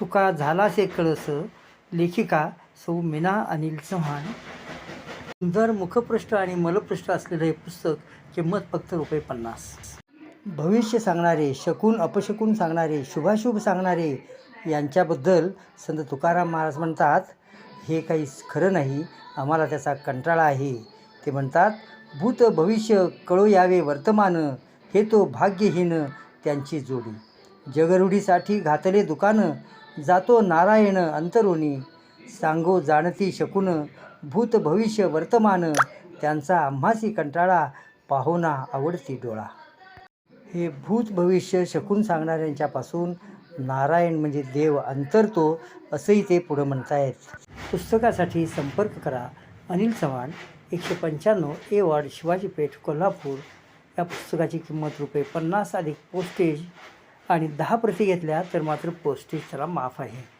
तुका झालासे कळस लेखिका सौ मीना अनिल चव्हाण. सुंदर मुखपृष्ठ आणि मलपृष्ठ असलेलं हे पुस्तक किंमत फक्त रुपये पन्नास. भविष्य सांगणारे शकून अपशकून सांगणारे शुभाशुभ सांगणारे यांच्याबद्दल संत तुकाराम महाराज म्हणतात हे काही खरं नाही आम्हाला त्याचा कंटाळा आहे. ते म्हणतात भूत भविष्य कळो यावे वर्तमान हे तो भाग्यहीन त्यांची जोडी. जगरूढीसाठी घातले दुकानं जातो नारायण अंतरुणी सांगो जाणती शकून भूत भविष्य वर्तमान त्यांचा आम्हासी कंटाळा पाहुणा आवडती डोळा. हे भूत भविष्य शकून सांगणाऱ्यांच्यापासून नारायण म्हणजे देव अंतरतो असंही ते पुढं म्हणतायत. पुस्तकासाठी संपर्क करा. अनिल चव्हाण एकशे पंच्याण्णव ए वॉर्ड शिवाजी पेठ कोल्हापूर. या पुस्तकाची किंमत रुपये पन्नास अधिक पोस्टेज आणि दहा प्रती घेतल्या तर मात्र पोस्टेज त्याला माफ आहे.